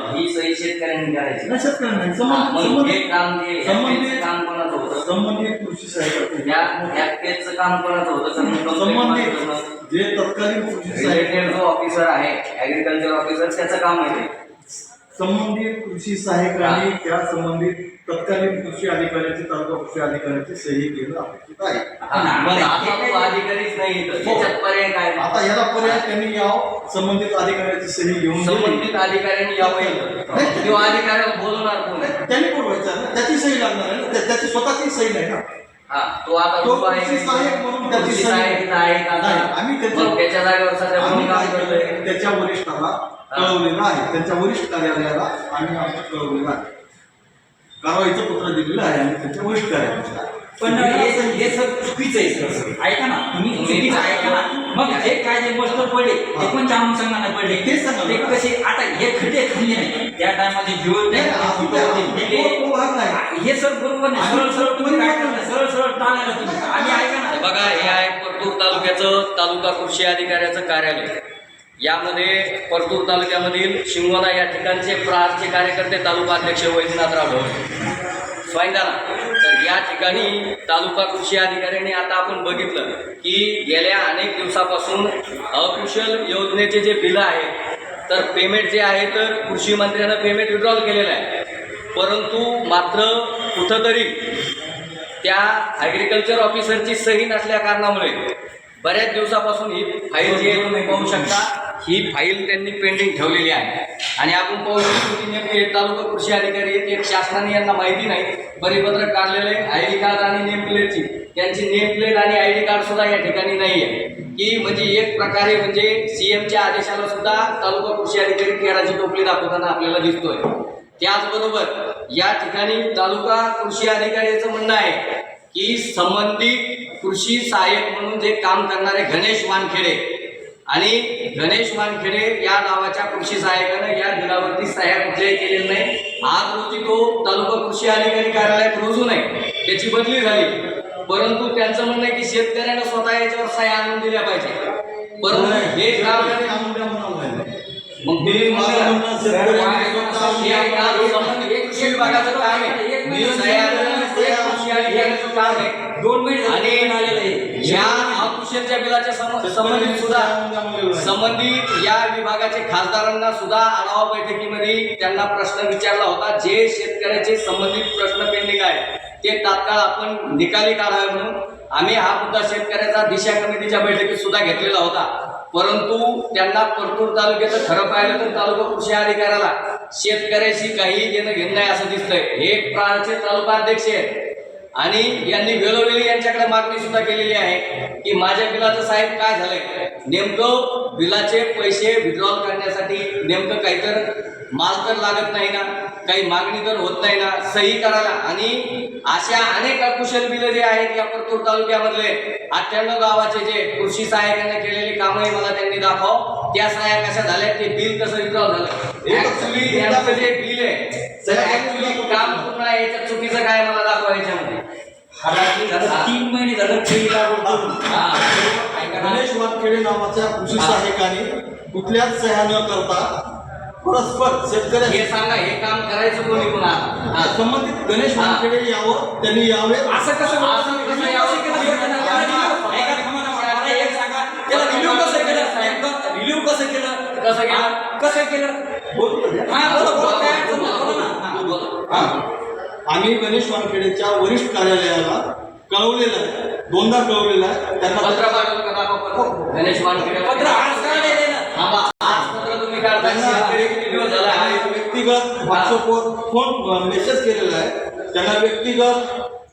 ही सही शेतकऱ्यांनी करायची. हा, संबंधित हे काम जे संबंधित- FPL चं काम कोणाचं होतं? संबंधित कृषी FPL चं काम कोणाचं होतं? संबंधित जे तत्कालीन कृषी साहेब रिलेटेड जो ऑफिसर आहे ऍग्रिकल्चर ऑफिसर त्याचं काम आहे ते. संबंधित कृषी सहाय्यकांनी त्या संबंधित तत्कालीन कृषी अधिकाऱ्याचे तालुका कृषी अधिकाऱ्याचे सही घेणं अपेक्षित आहे. हा, मग आता तो अधिकारीच नाही इथं. त्याच्यात पर्याय काय? आता याला पर्याय त्यांनी यावं. संबंधित अधिकाऱ्याची सही घेऊन. संबंधित अधिकाऱ्यांनी यावं. किंवा अधिकाऱ्याला बोलवणार कोण? त्यांनी बोलवायचं ना त्याची सही लागणार आहे ना. त्या- त्याची स्वतःची सही नाही ना. हा तो आता तो आहे. म्हणून त्याची सही- आहे आम्ही त्याच्या- जागेवर सध्या कोणी आम्ही काम काय करतोय? केलं, त्याच्या वरिष्ठाला कळवलेलं आहे. त्यांच्या वरिष्ठ कार्यालयाला आम्ही आमचं कळवलेलं आहे. कारवाईचं पत्र दिलेलं आहे आम्ही त्यांच्या वरिष्ठ कार्यालयाला. पण हे हे सर चुकीचं आहे सर. ऐका ना तुम्ही चुकीचं ऐका ना. मग जे काय जे गोष्ट पडले ते कोणत्या अनुषंगाने पडले. ते कसे आता हे खड्डे खाल्ले नाही. त्या टायमध्ये जीवन. हे सर बरोबर नाही. सरळ सरळ तुम्ही काय करता सरळ सरळ टाळायला तुम्ही. आम्ही ऐका ना. बघा हे आहे परतूर तालुक्याचं तालुका कृषी अधिकाऱ्याचं कार्यालय. यामध्ये परतूर तालुक्यामधील शिंगोना या ठिकाणचे प्रहारचे कार्यकर्ते तालुका अध्यक्ष वैद्यनाथराव ढोळे स्वाईंदारा तर या ठिकाणी तालुका कृषी अधिकाऱ्यांनी आता आपण बघितलं की गेल्या अनेक दिवसापासून अकुशल योजनेचे जे बिलं आहे तर पेमेंट जे आहे तर कृषी मंत्र्यानं पेमेंट विड्रॉल केलेलं आहे. परंतु मात्र कुठंतरी त्या ॲग्रिकल्चर ऑफिसरची सही नसल्या कारणामुळे बऱ्याच दिवसापासून ही फाईल जी आहे तुम्ही पाहू शकता ही फाईल त्यांनी पेंडिंग ठेवलेली आहे. आणि आपण पाहू शकतो की नेमके तालुका कृषी अधिकारी आहेत एक शासनाने यांना माहिती नाही परिपत्रक काढलेलं आहे आय डी कार्ड आणि नेम प्लेटची त्यांची नेम प्लेट आणि आय डी कार्ड सुद्धा या ठिकाणी नाही आहे. की म्हणजे एक प्रकारे म्हणजे सी एमच्या आदेशाला सुद्धा तालुका कृषी अधिकारी केराची टोपली दाखवताना आपल्याला दिसतोय. त्याचबरोबर या ठिकाणी तालुका कृषी अधिकाऱ्याचं म्हणणं आहे की संबंधित कृषी सहाय्यक म्हणून जे काम करणारे गणेश वानखेडे आणि गणेश वानखेडे या नावाच्या कृषी सहाय्यकानं या बिलावरती सह्या कुठल्याही केलेल्या नाही. आज रोजी तो तालुका कृषी अधिकारी कार्यालयात रुजू नये त्याची बदली झाली. परंतु त्यांचं म्हणणं आहे की शेतकऱ्यानं स्वतः याच्यावर सह्या आणून दिल्या पाहिजे. परंतु हे मग कृषी विभागाचं काम आहे. दोन मिनिट आणि या अकुशलच्या बिलाच्या संबंधित सुद्धा संबंधित या विभागाचे खासदारांना सुद्धा आढावा बैठकीमध्ये त्यांना प्रश्न विचारला होता. जे शेतकऱ्याचे संबंधित प्रश्न पेंडिंग आहे ते तात्काळ आपण निकाली काढावे म्हणून आम्ही हा मुद्दा शेतकऱ्याचा दिशा कमिटीच्या बैठकीत सुद्धा घेतलेला होता. परंतु त्यांना परतूर तालुक्याचं खरं पाहिलं तर तालुका कृषी अधिकाऱ्याला शेतकऱ्याशी काही घेणं घेणं नाही असं दिसतंय. हे प्राणचे तालुका अध्यक्ष आहेत. आणि यांनी वेळोवेळी यांच्याकडे मागणी सुद्धा केलेली आहे की माझ्या बिलाचं साहेब काय झालंय? नेमकं बिलाचे पैसे विड्रॉल करण्यासाठी नेमकं काहीतर माल तर लागत नाही ना काही मागणी तर होत नाही ना सही करायला. आणि अशा अनेक अकुशल बिलं जे आहेत या परतूर तालुक्यामधले अठ्ठ्याण्णव गावाचे जे कृषी सहाय्यकाने केलेली कामंही मला त्यांनी दाखव. त्या सहाय्या कशा झाल्या ते बिल कसं विड्रॉल झालं? ऍक्च्युली यांचं जे बिल आहे तर काम पूर्ण आहे याच्यात चुकीचं काय मला दाखवा याच्यामध्ये. हालाकी झालं तीन महिने झालं केळी लागवड करून हा. गणेश वानखेडे नावाच्या कृषी सहाय्यकाने कुठल्याच सह्या न करता परस्पर शेतकऱ्या हे सांगा हे काम करायचं कोणी पुन्हा. संबंधित गणेश वानखेडे यावं त्यांनी यावे असं कसं असं? कसं यावं? review कसं केलं? कसं केलं? कसं केलं? कसं केलं? हा, बोला, बोला, काय बोला ना. हा, बोला. हा. आम्ही गणेश वानखेडेच्या वरिष्ठ कार्यालयाला कळवलेलं आहे. दोनदा कळवलेलं आहे. त्यांना पत्र पत्र? गणेश वानखेडे. पत्र व्यक्तिगत व्हॉट्सअपवर फोन मेसेज केलेला आहे. त्यांना व्यक्तिगत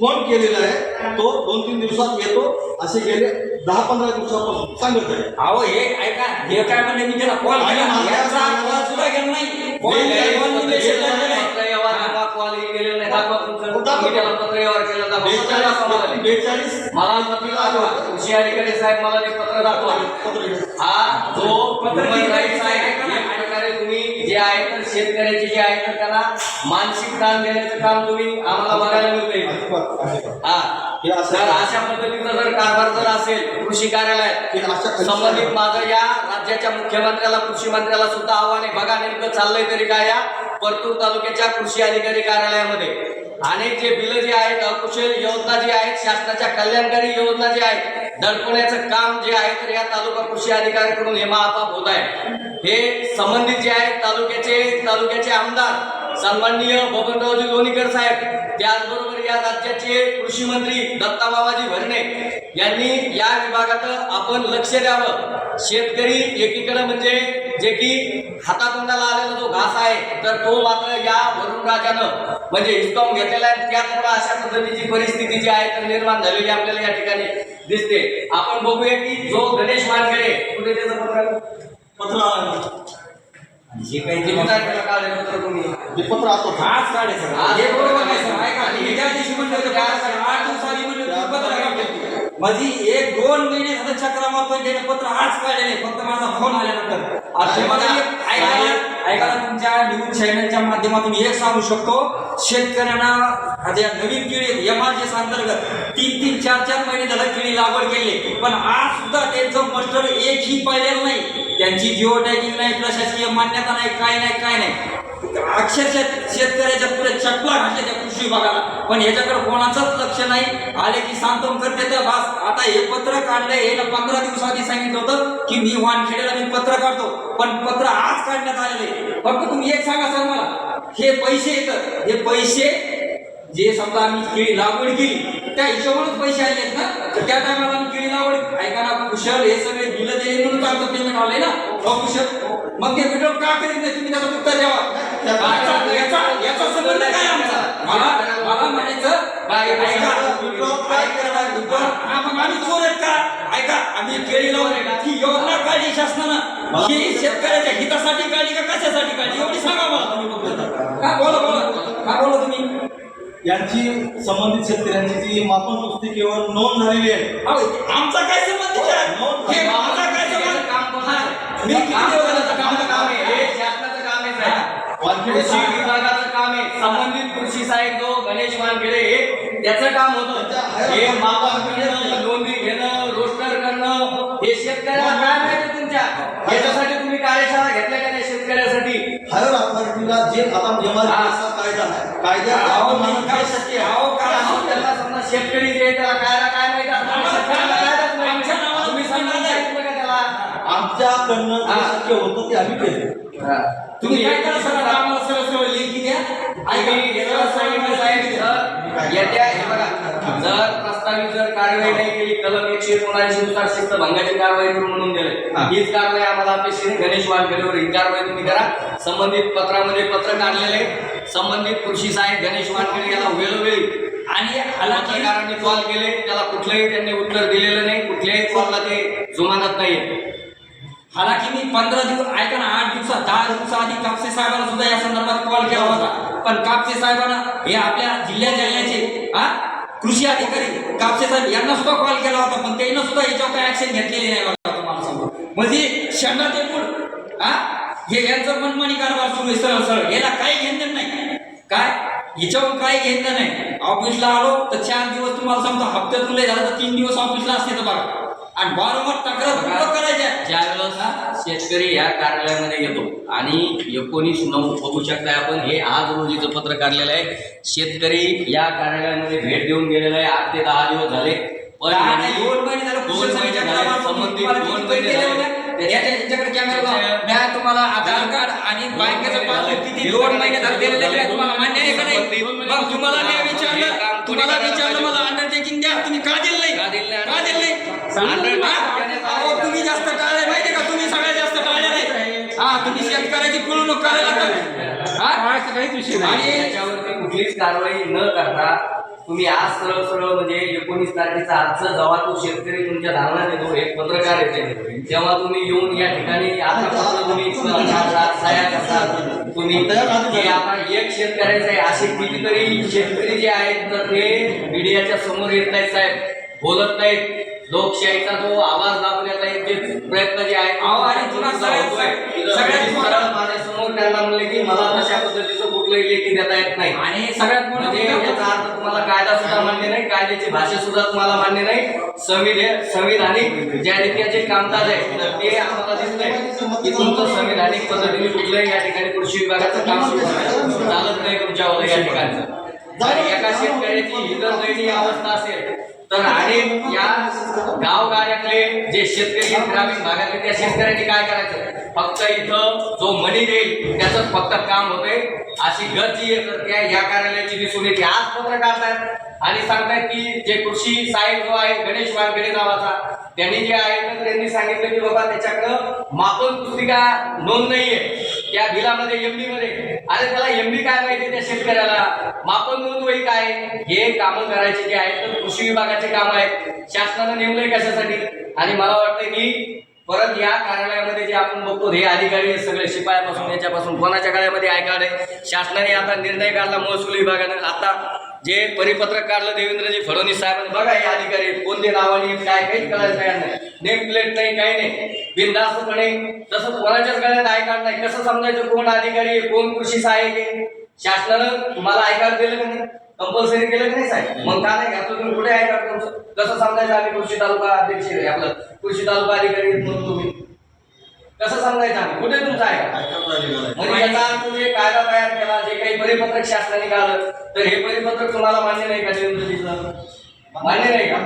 फोन केलेला आहे. तो दोन तीन दिवसात येतो. असे गेले दहा पंधरा दिवसापासून. सांगत आहे. अहो हे ऐका. हे काय म्हणले मी त्याला कॉल. सुद्धा हे केला. नाही. हे केलेलं नाही. दाखवा तुमचं. दाखवा. तुम्ही त्याला पत्र व्यवहार केला दाखवा. पत्र दाखवा मला ते. बेचाळीस मला पत्र दाखवा कृषी अधिकारी साहेब मला ते पत्र दाखवा पत्र हा जो पत्र human किती rights आहे आहे? एक प्रकारे तुम्ही तुम्ही जे आहे तर शेतकऱ्याचे जे आहे तर त्याला मानसिक ताण देण्याचं काम तुम्ही आम्हाला बघायला अजिबात हा तर अशा पद्धतीचा जर कारभार जर असेल कृषी कार्यालयात अशा- संबंधित माझं या राज्याच्या मुख्यमंत्र्याला कृषी मंत्र्याला सुद्धा आव्हान आहे बघा नेमकं चाललंय तरी काय या परतूर तालुक्याच्या कृषी अधिकारी कार्यालयामध्ये. अनेक जे बिलं जे आहेत अकुशल योजना जी आहेत शासनाच्या कल्याणकारी योजना जी आहेत दडपण्याचं काम जे आहे तर या तालुका कृषी अधिकाऱ्याकडून हे महापाप होत आहे हे संबंधित जे आहेत तालुक्याचे तालुक्याचे आमदार सन्माननीय बबनरावजी लोणीकर साहेब त्याचबरोबर या राज्याचे कृषी मंत्री दत्ता बाबाजी भरणे यांनी या विभागात आपण लक्ष द्यावं. शेतकरी एकीकडे म्हणजे जे की हातातोंडाला आलेला जो घास आहे तर तो मात्र या वरुण राजानं म्हणजे हिसकावून घेतलेला आहे. त्यामुळे अशा पद्धतीची परिस्थिती जी आहे तर निर्माण झालेली आपल्याला या ठिकाणी दिसते. आपण बघूया की जो गणेश मानकडे कुठे त्याचं पत्र पत्र जे काही किती ते तारखेला काढलं पत्र तुम्ही ते पत्र आता आज काढे सर आज हे बरोबर नाही सर. ऐका आणि ज्या दिवशी म्हणलं होतं आठ दिवसांनी म्हणलं होतं. माझी एक दोन महिने झालं चक्रा मारतोय त्याने पत्र आज काढले नाही फक्त माझा फोन आल्यानंतर. एक ऐकायला ऐकायला तुमच्या न्यूज चॅनलच्या माध्यमातून एक सांगू शकतो. शेतकऱ्यांना नवीन केळी एम आर अंतर्गत तीन तीन चार चार महिने झालं केळी लागवड केली. पण आज सुद्धा त्यांचं मस्टर एकही पाहिलेलं नाही. त्यांची जिओ टॅगिंग नाही प्रशासकीय मान्यता नाही काय नाही काय नाही. अक्षरशः शेतकऱ्याच्या पुढे चपला घातल्या त्या कृषी विभागाला. पण याच्याकडे कोणाचंच लक्ष नाही. आले की सांत्वन करते तर बस. आता हे पत्र काढलंय हे पंधरा दिवसाआधी सांगितलं होतं की मी वानखेड्याला मी पत्र काढतो. पण पत्र आज काढण्यात आलेले फक्त तुम्ही एक सांगा सर मला. हे पैसे येतात. हे पैसे जे समजा आम्ही केळी लागवड केली त्या हिशोबानेच पैसे आलेत ना? तर त्या टायमाला आम्ही केळी लागवड ऐका ना कुशल हे सगळे बिलं दिले म्हणून आमचं पेमेंट आलंय ना? हो, अकुशल मग ते व्हिडिओ का करीत नाही? तुम्ही त्याचं उत्तर द्यावा. याचा संबंध काय आमचा? मला मला म्हणायचं ऐका मग आम्ही चोर आहेत का? ऐका आम्ही केळी लावून. ही योजना काढली शासनानं. ही. शेतकऱ्याच्या हितासाठी काढली का कशासाठी काढली? एवढी सांगा मला तुम्ही फक्त. बोला बोला. बोला तुम्ही. यांची संबंधित शेतकऱ्यांची जी मापन पुस्तिकेवर नोंद झालेली आहे. आमचा काय संबंध त्याच्यात? हे माझा काय संबंध? आहे? मी किती काम दिवस कोणाचं झालं काम काम काम आहे हे शासनाचं काम आहे साहेब. कृषी विभागाचं काम आहे. संबंधित कृषी सहाय्यक जो गणेश मानखेडे हे त्याचं काम होतं. हे मापन घेणं नोंदी घेणं रोस्टर करणं हे शेतकऱ्याला काय माहिती तुमच्या? याच्यासाठी तुम्ही कार्यशाळा घेतल्या का नाही शेतकऱ्यासाठी? हायर अथॉरिटीला जे आता कायदा आपण मी मानत काय नाही. शक्य? अहो, काय? त्याला समजा शेतकरी जे त्याला कायदा काय माहिती आमच्याकडनं हा. शक्य होतं ते आम्ही केलं. तुम्ही काय करा सर आता आम्हाला सरळ सरळ लेखी द्या. तुम्ही याच्यावर सांगितलं. साहेब, जर येत्या हे बघा जर प्रस्तावित जर कारवाई नाही केली कलम एकशे एकोणऐंशी नुसार शिस्त भंगाची कारवाई करून म्हणून दिले. हीच कारवाई आम्हाला अपेक्षित. गणेश वानखेडेवर ही कारवाई तुम्ही करा. संबंधित पत्रामध्ये पत्र काढलेले. संबंधित कृषी साहेब गणेश वानखेडे याला वेळोवेळी आणि पत्रकारांनी कॉल केले. त्याला कुठलंही त्यांनी उत्तर दिलेलं नाही. कुठल्याही कॉलला ते जुमानत नाही हालाकी मी पंधरा दिवस ऐका ना आठ दिवसात दहा दिवसाआधी कापसे साहेबांना सुद्धा या संदर्भात कॉल केला होता. पण कापसे साहेबांना हे आपल्या जिल्ह्या जालन्याचे हा कृषी अधिकारी कापसे साहेब यांना सुद्धा कॉल केला होता पण त्यांना सुद्धा याच्यावर काय ऍक्शन घेतलेली नाही वाटत तुम्हाला सांगतो म्हणजे शंडा ते पुढ हा हे यांचं मनमानी कारभार सुरू आहे सरळ सरळ. याला काही घेणं नाही. काय? हिच्यावर काही घेणं नाही. ऑफिसला आलो तर चार दिवस तुम्हाला सांगतो हप्त्यातून लय झालं तर तीन दिवस ऑफिसला असते तर बघा आणि वारंवार तक्रार करायच्या. ज्या वेळेस शेतकरी ह्या कार्यालयामध्ये येतो आणि एकोणीस नऊ बघू शकताय आपण हे आज रोजीचं पत्र काढलेलं आहे. शेतकरी या कार्यालयामध्ये भेट देऊन गेलेला आहे. आठ ते दहा दिवस झाले. पण दोन महिने झाले. दोन दोन झाले. त्याच्याकडे कॅमेरा तुम्हाला आधार कार्ड आणि बँकेचं पासबुक किती दोन महिने झाले. दिलेलं आहे तुम्हाला मान्य आहे का नाही? मग तुम्हाला मी विचारलं. तुम्हाला विचारलं मला अंडरटेकिंग द्या. तुम्ही का दिलं नाही? का दिलं नाही? नाही हा? तुम्ही जास्त टाळले माहिती का? तुम्ही सगळ्यात जास्त टाळले नाही. हा तुम्ही शेतकऱ्याची पिळवणूक करायला. हा? काहीच विषय आणि त्याच्यावरती कुठलीच कारवाई न करता तुम्ही आज सरळ सरळ म्हणजे एकोणीस तारखेचा आजचा जेव्हा तो शेतकरी तुमच्या धारणात येतो एक पत्रकार येते. तेव्हा तुम्ही येऊन या ठिकाणी आता फक्त तुम्ही करतात, सह्या करतात तुम्ही हे आता एक शेतकऱ्याचं आहे असे कितीतरी शेतकरी जे आहेत तर ते मीडियाच्या समोर येत नाहीत साहेब. बोलत नाहीत. लोकशाहीचा जो आवाज दाबण्याचा जे प्रयत्न जे आहे आणि सगळ्यात- माझ्यासमोर त्यांना म्हणले की मला तशा पद्धतीचं कुठलंही लेखी देता येत नाही. आणि सगळ्यात मोठा म्हणजे याचा अर्थ तुम्हाला कायदा सुद्धा मान्य नाही कायद्याची भाषा सुद्धा तुम्हाला मान्य नाही. संविधे संविधानिक ज्या रीतीचे कामकाज आहे तर ते आम्हाला दिसतंय की तुमचं संविधानिक पद्धतीने कुठलंही या ठिकाणी कृषी विभागाचं काम सुरू. चालत नाही तुमच्यावर या ठिकाणचं. आणि एका शेतकऱ्याची ही जर दयनीय अवस्था असेल तर आणि या गावगाड्यातले जे शेतकरी ग्रामीण भागातले त्या शेतकऱ्यांनी काय करायचं? फक्त इथं जो मनी देईल त्याच फक्त काम होते. अशी गत जी आहे तर त्या या कार्यालयाची दिसून येते. आज पत्र आणि सांगतायत की जे कृषी साहेब जो आहे गणेश वानखेडे नावाचा त्यांनी जे आहे तर त्यांनी सांगितलं की बाबा त्याच्याकडं मापन पुस्तिका नोंद नाहीये. त्या बिलामध्ये एमडी मध्ये अरे त्याला एमडी काय माहिती त्या शेतकऱ्याला? मापन नोंद वही काय? हे कामं करायचे जे आहे तर कृषी विभागाचे काम आहे शासनानं नेमलंय कशासाठी? आणि मला वाटतं की परत या कार्यालयामध्ये जे आपण बघतो हे अधिकारी सगळे शिपायापासून याच्यापासून कोणाच्या काळामध्ये ऐकाडे आहे? शासनाने आता निर्णय काढला महसूल विभागानं. आता जे परिपत्रक काढलं देवेंद्रजी फडणवीस साहेबांनी बघा हे अधिकारी कोणते नावाने काय काहीच कळायला काय नाही. नेम प्लेट नाही काही नाही. बिनधास्तपणे तसं कोणाच्याच गळ्यात ऐकाड नाही कसं समजायचं कोण अधिकारी आहे कोण कृषी सहाय्यक आहे? शासनानं तुम्हाला ऐकाड दिलं का नाही? कंपल्सरी केलं की नाही साहेब? मग का नाही? घातलं तुम्ही कुठे आय कसं समजायचं आम्ही कृषी तालुका अध्यक्ष आपलं कृषी तालुका अधिकारी म्हणून तुम्ही. कसं समजायचं आम्ही? कुठे तुमचं आहे? म्हणजे याचा तुम्ही कायदा तयार केला जे काही परिपत्रक शासनाने काढलं तर हे परिपत्रक तुम्हाला मान्य नाही का देवेंद्रजीचं मान्य नाही का?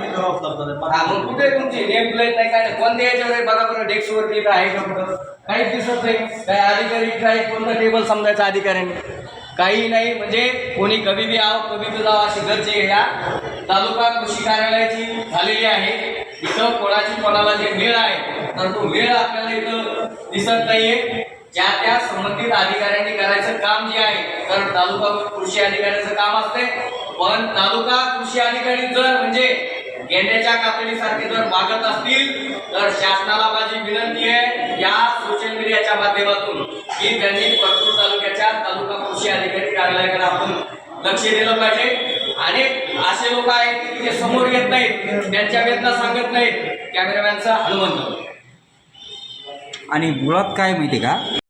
मग कुठे तुमची नेम प्लेट नाही? काय कोणत्या याच्यावर बघा बरं डेस्क वरती इथं आहे का कुठं? काहीच दिसत नाही. काय अधिकारी काय कोणतं टेबल समजायचं अधिकाऱ्यांनी. काही नाही म्हणजे कोणी कभी बी आव कभी बी जाव अशी गरज या. तालुका कृषी कार्यालयाची झालेली आहे. इथं कोणाची कोणाला जे मेळ आहे तर तो वेळ आपल्याला इथं दिसत नाहीये. ज्या त्या संबंधित अधिकाऱ्यांनी करायचं काम जे आहे तर तालुका कृषी अधिकाऱ्याचं काम असते पण तालुका कृषी अधिकारी जर म्हणजे गेंड्याच्या कातडीसारखे जर मागत असतील तर शासनाला माझी विनंती आहे या सोशल मीडियाच्या माध्यमातून की त्यांनी परतूर तालुक्याच्या तालुका कृषी अधिकारी कार्यालयाकडे आपण लक्ष दिलं पाहिजे. अनेक असे लोक आहेत जे ते समोर येत नाहीत त्यांच्या वेदना सांगत नाहीत. कॅमेरामॅनचा हनुमंत आणि मुळात काय माहिती का?